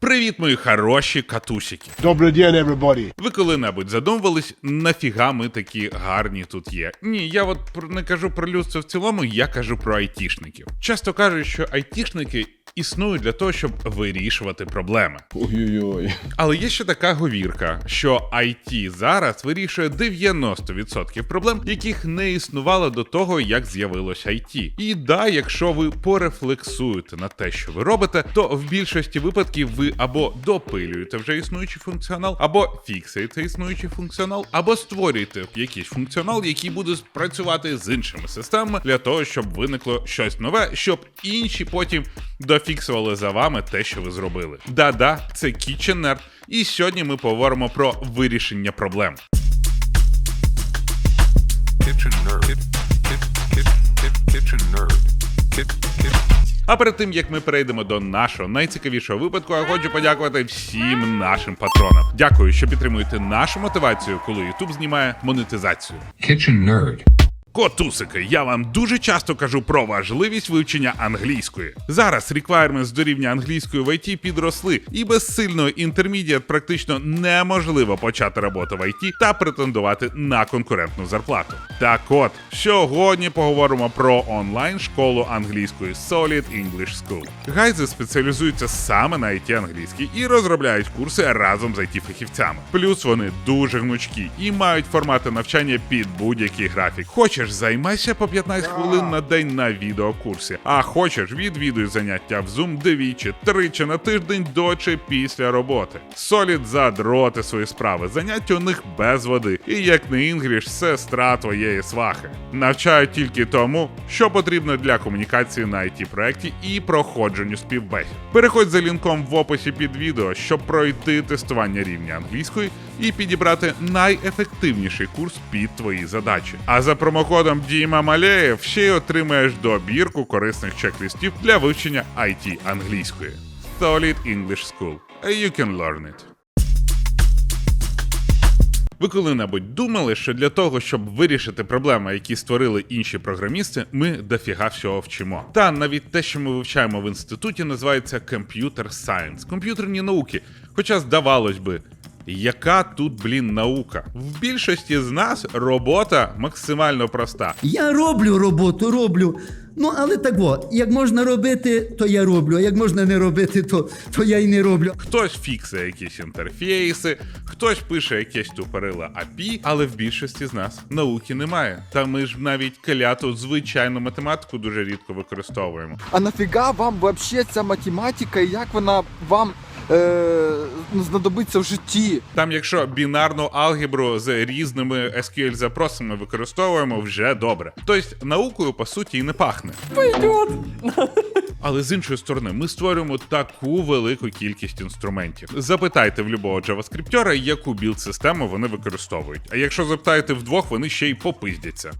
Привіт, мої хороші катусики. Добрий день, everybody. Ви коли-небудь задумувались, нафіга ми такі гарні тут є? Ні, я от не кажу про людство в цілому, я кажу про айтішників. Часто кажуть, що айтішники існують для того, щоб вирішувати проблеми. Ой-ой-ой. Але є ще така говірка, що IT зараз вирішує 90% проблем, яких не існувало до того, як з'явилось IT. І да, якщо ви порефлексуєте на те, що ви робите, то в більшості випадків ви або допилюєте вже існуючий функціонал, або фіксуєте існуючий функціонал, або створюєте якийсь функціонал, який буде працювати з іншими системами для того, щоб виникло щось нове, щоб інші потім дофіксували за вами те, що ви зробили. Да-да, це Kitchen і сьогодні ми поговоримо про вирішення проблем. А перед тим як ми перейдемо до нашого найцікавішого випадку, я хочу подякувати всім нашим патронам. Дякую, що підтримуєте нашу мотивацію, коли YouTube знімає монетизацію. Kitchen nerd. Котусики, я вам дуже часто кажу про важливість вивчення англійської. Зараз requirements до рівня англійської в IT підросли, і без сильного intermediate практично неможливо почати роботу в IT та претендувати на конкурентну зарплату. Так от, сьогодні поговоримо про онлайн школу англійської Solid English School. Гайзи спеціалізуються саме на IT англійській і розробляють курси разом з it фахівцями. Плюс вони дуже гнучкі і мають формати навчання під будь-який графік. Хочеш займайся по 15 хвилин на день на відеокурсі, а хочеш відвідуй заняття в Zoom двічі, тричі на тиждень до чи після роботи. Солід задроти свої справи. Заняття у них без води. І як не інгліш, сестра твоєї свахи. Навчають тільки тому, що потрібно для комунікації на it проекті і проходженню співбесід. Переходь за лінком в описі під відео, щоб пройти тестування рівня англійської і підібрати найефективніший курс під твої задачі. А за промокодом Діма Малеєв ще й отримаєш добірку корисних чек-листів для вивчення IT англійської. Solid English School. You can learn it. Ви коли-небудь думали, що для того, щоб вирішити проблеми, які створили інші програмісти, ми дофіга всього вчимо. Та навіть те, що ми вивчаємо в інституті, називається Computer Science, комп'ютерні науки. Хоча здавалось би. Яка тут, блін, наука? В більшості з нас робота максимально проста. Я роблю роботу, роблю. Ну, але так от, як можна робити, то я роблю, а як можна не робити, то, то я й не роблю. Хтось фіксує якісь інтерфейси, хтось пише якесь тупориле API, але в більшості з нас науки немає. Та ми ж навіть кляту звичайну математику дуже рідко використовуємо. А нафіга вам вообще ця математика і як вона вам знадобиться в житті? Там, якщо бінарну алгебру з різними SQL запросами використовуємо, вже добре. Тобто наукою по суті і не пахне. Але з іншої сторони, ми створюємо таку велику кількість інструментів. Запитайте в любого джаваскриптера, яку білд-систему вони використовують. А якщо запитаєте вдвох, вони ще й попиздяться.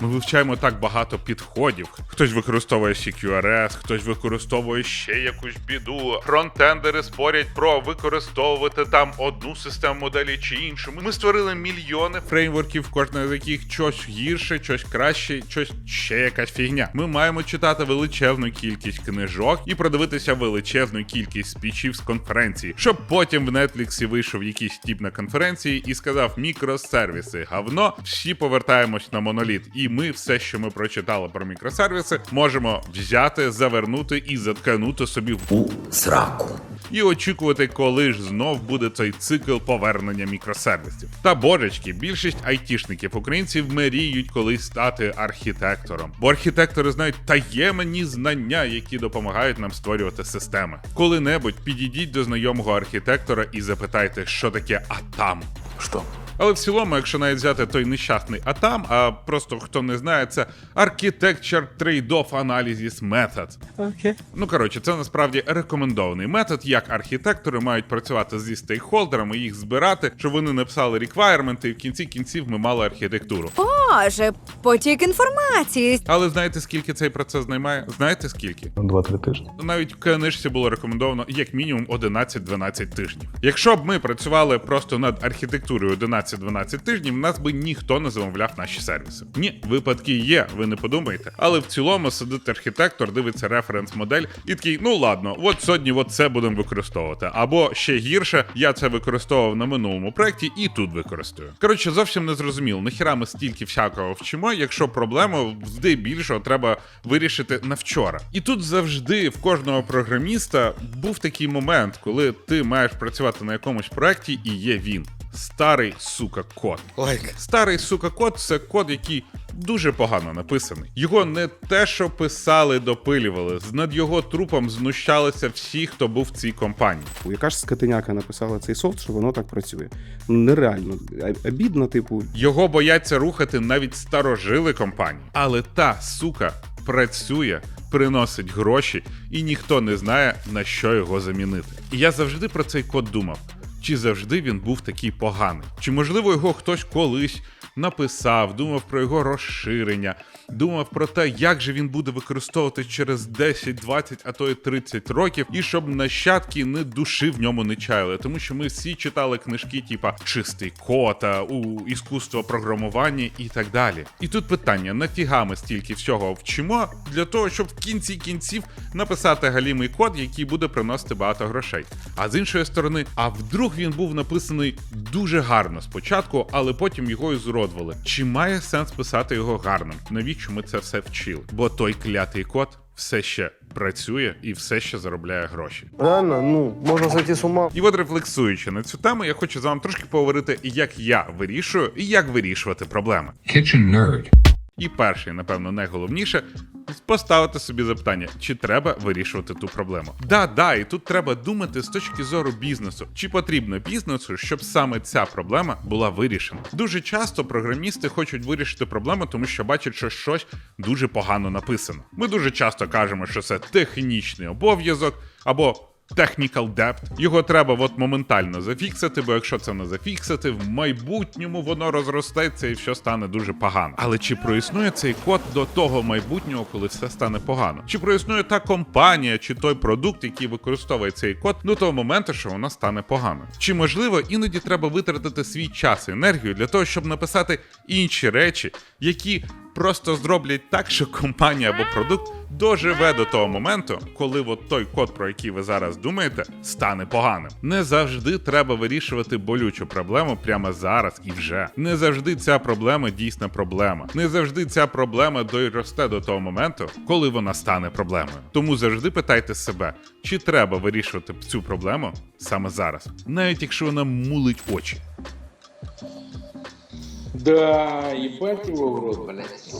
Ми вивчаємо так багато підходів. Хтось використовує CQRS, хтось використовує ще якусь біду. Фронтендери спорять про використовувати там одну систему моделі чи іншу. Ми створили мільйони фреймворків, кожна з яких щось гірше, щось краще, щось ще якась фігня. Ми маємо читати величезну кількість книжок і продивитися величезну кількість спічів з конференції, щоб потім в Нетліксі вийшов якийсь тип на конференції і сказав мікросервіси говно. Всі повертаємось на моноліт, і ми все, що ми прочитали про мікросервіси, можемо взяти, завернути і затканути собі в У сраку. і очікувати, коли ж знов буде цей цикл повернення мікросервісів. Та божечки, більшість айтішників українців мріють колись стати архітектором, бо архітектори знають таємні знання, які допомагають нам створювати системи. Коли-небудь підійдіть до знайомого архітектора і запитайте, що таке атам. Что? Але в цілому, якщо навіть взяти той нещасний атам, а просто хто не знає, це Architecture Trade-off Analysis Method. Окей. Ну коротше, це насправді рекомендований метод, як архітектори мають працювати зі стейкхолдерами, їх збирати, щоб вони написали реквайрменти, і в кінці кінців ми мали архітектуру. Боже, потік інформації. Але знаєте, скільки цей процес займає? Знаєте скільки? Два-три тижні. Навіть в книжці було рекомендовано як мінімум 11-12 тижнів. Якщо б ми працювали просто над архітектурою 11 11-12 тижнів, нас би ніхто не замовляв наші сервіси. Ні, випадки є, ви не подумайте. Але в цілому сидить архітектор, дивиться референс-модель і такий, ну ладно, от сьогодні от це будемо використовувати. Або ще гірше, я це використовував на минулому проєкті і тут використаю. Коротше, зовсім не зрозуміло, нахіра ми стільки всякого вчимо, якщо проблему здебільшого треба вирішити на вчора. І тут завжди в кожного програміста був такий момент, коли ти маєш працювати на якомусь проєкті і є він. Старий сука код. Лайк. Старий сука код це код, який дуже погано написаний. Його не те, що писали, допилювали. Над його трупом знущалися всі, хто був в цій компанії. Яка ж скотиняка написала цей софт, що воно так працює? Ну нереально. А- Обідно, типу, Його бояться рухати навіть старожили компанії. Але та сука працює, приносить гроші, і ніхто не знає на що його замінити. І я завжди про цей код думав. Чи завжди він був такий поганий? Чи можливо його хтось колись написав, думав про його розширення, думав про те, як же він буде використовувати через 10, 20, а то й 30 років, і щоб нащадки не душі в ньому не чаяли. Тому що ми всі читали книжки, типа чистий код, а, у іскусство програмування і так далі. І тут питання: нафіга ми стільки всього вчимо для того, щоб в кінці кінців написати галімий код, який буде приносити багато грошей. А з іншої сторони, а вдруг він був написаний дуже гарно спочатку, але потім його і зуродували. Чи має сенс писати його гарним? Навіщо ми це все вчили? Бо той клятий код все ще працює і все ще заробляє гроші. Реально, ну, можна зайти з ума. І от рефлексуючи на цю тему, я хочу з вами трошки поговорити, як я вирішую і як вирішувати проблеми. Kitchen nerd. І перше, і, напевно, найголовніше поставити собі запитання, чи треба вирішувати ту проблему. Да, да, і тут треба думати з точки зору бізнесу, чи потрібно бізнесу, щоб саме ця проблема була вирішена. Дуже часто програмісти хочуть вирішити проблему, тому що бачать, що щось дуже погано написано. Ми дуже часто кажемо, що це технічний обов'язок або. Technical debt. Його треба от моментально зафіксити, бо якщо це не зафіксити, в майбутньому воно розростеться і все стане дуже погано. Але чи проіснує цей код до того майбутнього, коли все стане погано? Чи проіснує та компанія, чи той продукт, який використовує цей код до того моменту, що воно стане погано? Чи можливо іноді треба витратити свій час і енергію для того, щоб написати інші речі, які просто зроблять так, що компанія або продукт доживе до того моменту, коли от той код, про який ви зараз думаєте, стане поганим. Не завжди треба вирішувати болючу проблему прямо зараз і вже. Не завжди ця проблема дійсна проблема. Не завжди ця проблема доросте до того моменту, коли вона стане проблемою. Тому завжди питайте себе, чи треба вирішувати цю проблему саме зараз, навіть якщо вона мулить очі. Да, ебать его в рот, блядь.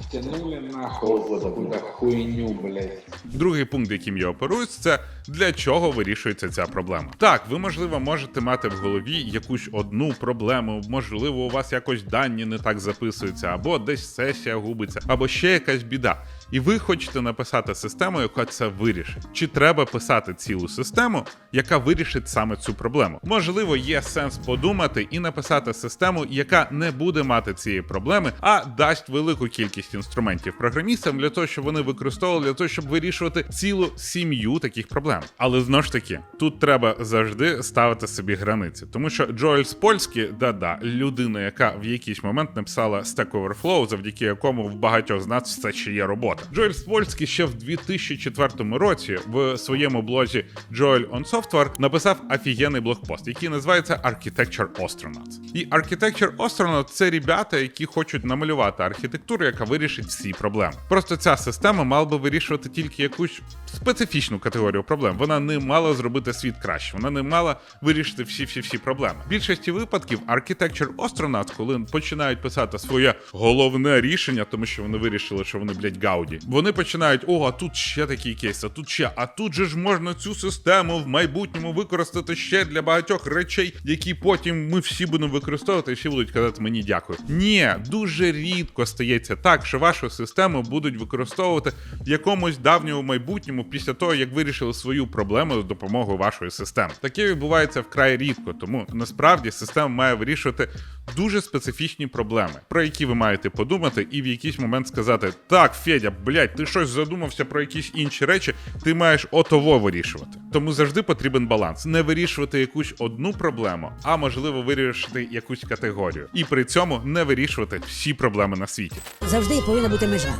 Втянули нахуй вот хуйню, блядь. Другий пункт, яким я оперуюсь, це для чого вирішується ця проблема. Так, ви можливо можете мати в голові якусь одну проблему, можливо, у вас якось дані не так записуються, або десь сесія губиться, або ще якась біда. І ви хочете написати систему, яка це вирішить. Чи треба писати цілу систему, яка вирішить саме цю проблему? Можливо, є сенс подумати і написати систему, яка не буде мати цієї проблеми, а дасть велику кількість інструментів програмістам для того, щоб вони використовували для того, щоб вирішувати цілу сім'ю таких проблем. Але знову ж таки, тут треба завжди ставити собі границі, тому що Джоель Спольський, да-да, людина, яка в якийсь момент написала Stack Overflow, завдяки якому в багатьох з нас все ще є робота. Джоель Спольський ще в 2004 році в своєму блозі Joel on Software написав офігенний блогпост, який називається Architecture Astronauts. І Architecture Astronauts — це ребята, які хочуть намалювати архітектуру, яка вирішить всі проблеми. Просто ця система мала би вирішувати тільки якусь специфічну категорію проблем. Вона не мала зробити світ краще, вона не мала вирішити всі-всі-всі проблеми. В більшості випадків Architecture Astronauts, коли починають писати своє головне рішення, тому що вони вирішили, що вони, блядь, гауді. Вони починають: о, а тут ще такий кейс, а тут ще, а тут же ж можна цю систему в майбутньому використати ще для багатьох речей, які потім ми всі будемо використовувати, і всі будуть казати мені дякую. Ні, дуже рідко стається так, що вашу систему будуть використовувати в якомусь давньому майбутньому після того, як вирішили свою проблему з допомогою вашої системи. Таке відбувається вкрай рідко, тому насправді система має вирішувати дуже специфічні проблеми, про які ви маєте подумати, і в якийсь момент сказати: Так, Федя, блядь, ти щось задумався про якісь інші речі, ти маєш отово вирішувати. Тому завжди потрібен баланс. Не вирішувати якусь одну проблему, а можливо вирішити якусь категорію. І при цьому не вирішувати всі проблеми на світі. Завжди повинна бути межа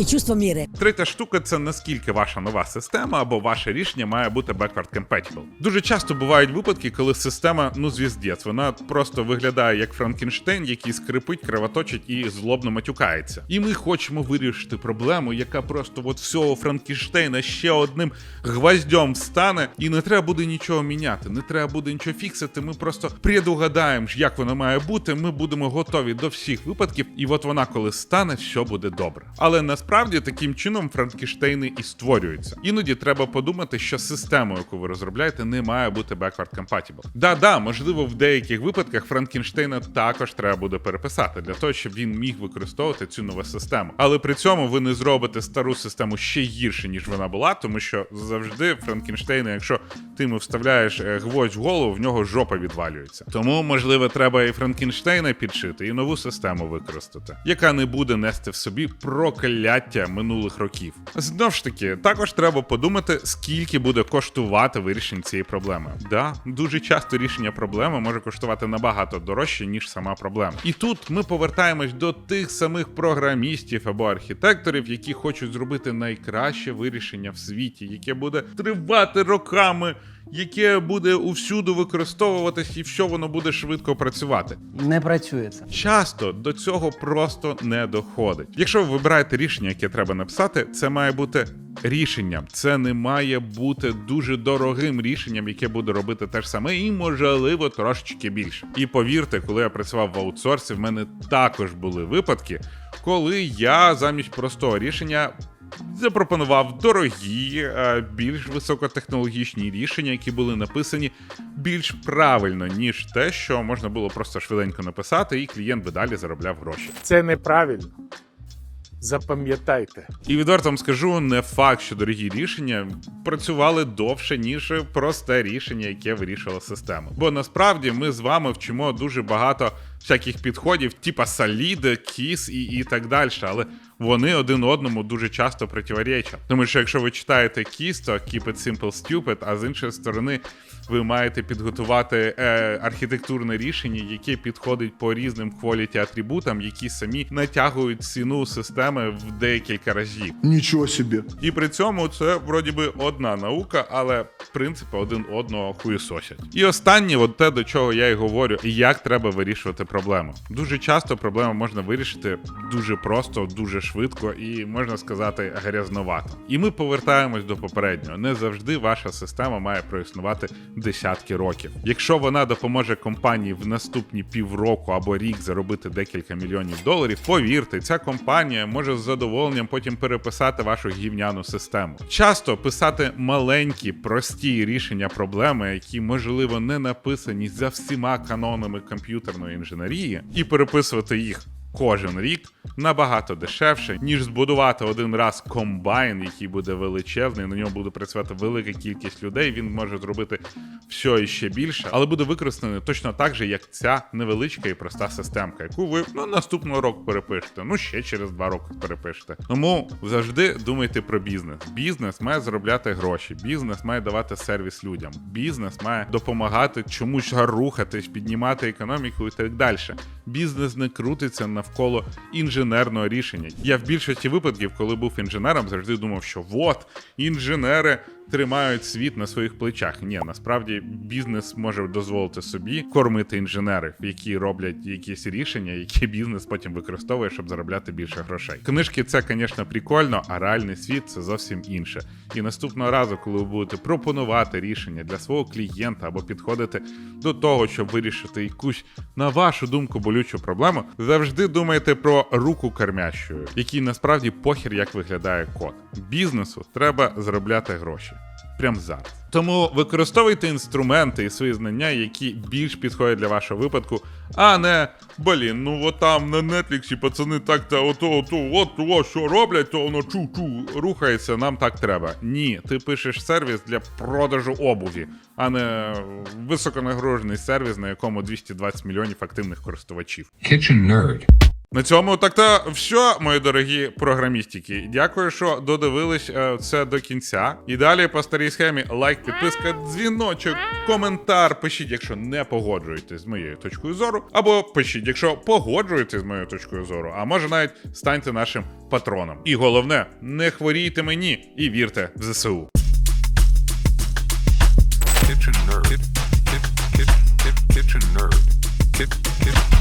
і чувство міри. Третя штука це наскільки ваша нова система або ваше рішення має бути backward compatible. Дуже часто бувають випадки, коли система, ну звіздець, вона просто виглядає як Франкенштейн, який скрипить, кривоточить і злобно матюкається. І ми хочемо вирішити проблему, яка просто от всього Франкенштейна ще одним гвоздьом стане, і не треба буде нічого міняти, не треба буде нічого фіксити. Ми просто предугадаємо, як воно має бути. Ми будемо готові до всіх випадків, і от вона, коли стане, все буде добре. Але насправді таким чином Франкенштейни і створюються. Іноді треба подумати, що система, яку ви розробляєте, не має бути backward compatible. Да-да, можливо, в деяких випадках Франкенштейна також треба буде переписати для того, щоб він міг використовувати цю нову систему. Але при цьому ви не зробите стару систему ще гірше, ніж вона була, тому що завжди Франкенштейна, якщо ти йому вставляєш е, гвоздь в голову, в нього жопа відвалюється. Тому, можливо, треба і Франкенштейна підшити, і нову систему використати, яка не буде нести в собі прокляття минулих років. Знов ж таки, також треба подумати, скільки буде коштувати вирішення цієї проблеми. Да, дуже часто рішення проблеми може коштувати набагато дорожче, ніж сама проблема. І тут ми повертаємось до тих самих програмістів або архітекторів, які хочуть зробити найкраще вирішення в світі, яке буде тривати роками. Яке буде увсюду використовуватись, і все воно буде швидко працювати. Не працює це. Часто до цього просто не доходить. Якщо ви вибираєте рішення, яке треба написати, це має бути рішенням. Це не має бути дуже дорогим рішенням, яке буде робити те ж саме, і можливо трошечки більше. І повірте, коли я працював в аутсорсі, в мене також були випадки, коли я замість простого рішення. Запропонував дорогі, е, більш високотехнологічні рішення, які були написані більш правильно, ніж те, що можна було просто швиденько написати, і клієнт би далі заробляв гроші. Це неправильно. Запам'ятайте. І відверто вам скажу, не факт, що дорогі рішення працювали довше, ніж просте рішення, яке вирішила система. Бо насправді ми з вами вчимо дуже багато всяких підходів, типа Solid, KISS і, і так далі. Але вони один одному дуже часто противоречать. Тому що якщо ви читаєте KISS, то Keep it simple stupid, а з іншої сторони. Ви маєте підготувати е, архітектурне рішення, яке підходить по різним quality атрибутам, які самі натягують ціну системи в декілька разів. Нічого собі. І при цьому це вроді би одна наука, але принципи один одного хуєсосять. І останнє, от те, до чого я й говорю, як треба вирішувати проблему. Дуже часто проблему можна вирішити дуже просто, дуже швидко і можна сказати грязновато. І ми повертаємось до попереднього. Не завжди ваша система має проіснувати десятки років. Якщо вона допоможе компанії в наступні півроку або рік заробити декілька мільйонів доларів, повірте, ця компанія може з задоволенням потім переписати вашу гівняну систему. Часто писати маленькі, прості рішення проблеми, які можливо не написані за всіма канонами комп'ютерної інженерії, і переписувати їх. Кожен рік набагато дешевше, ніж збудувати один раз комбайн, який буде величезний. На ньому буде працювати велика кількість людей. Він може зробити все і ще більше, але буде використаний точно так же, як ця невеличка і проста системка, яку ви ну наступного року перепишете. Ну ще через два роки перепишете. Тому завжди думайте про бізнес. Бізнес має заробляти гроші, бізнес має давати сервіс людям. Бізнес має допомагати чомусь рухатись, піднімати економіку і так далі. Бізнес не крутиться навколо інженерного рішення. Я в більшості випадків, коли був інженером, завжди думав, що от інженери тримають світ на своїх плечах. Ні, насправді бізнес може дозволити собі кормити інженерів, які роблять якісь рішення, які бізнес потім використовує, щоб заробляти більше грошей. Книжки це, звісно, прикольно, а реальний світ це зовсім інше. І наступного разу, коли ви будете пропонувати рішення для свого клієнта або підходити до того, щоб вирішити якусь, на вашу думку, болючу проблему, завжди думайте про руку кормящу, якій насправді похір як виглядає код. Бізнесу треба заробляти гроші. Прямо зараз. Тому використовуйте інструменти і свої знання, які більш підходять для вашого випадку, а не блін, ну от там на Нетліксі пацани так та ото, ото, от о, що роблять, то воно чу-чу рухається, нам так треба. Ні, ти пишеш сервіс для продажу обуві, а не високонагружений сервіс, на якому 220 мільйонів активних користувачів. Kitchen nerd. На цьому так то все, мої дорогі програмістики. Дякую, що додивились е, це до кінця. І далі по старій схемі лайк, підписка, дзвіночок, коментар. Пишіть, якщо не погоджуєтесь з моєю точкою зору, або пишіть, якщо погоджуєтесь з моєю точкою зору, а може навіть станьте нашим патроном. І головне, не хворійте мені і вірте в ЗСУ. Kitchen nerd. Kit, kit, kit, kitchen nerd. Kit, kit,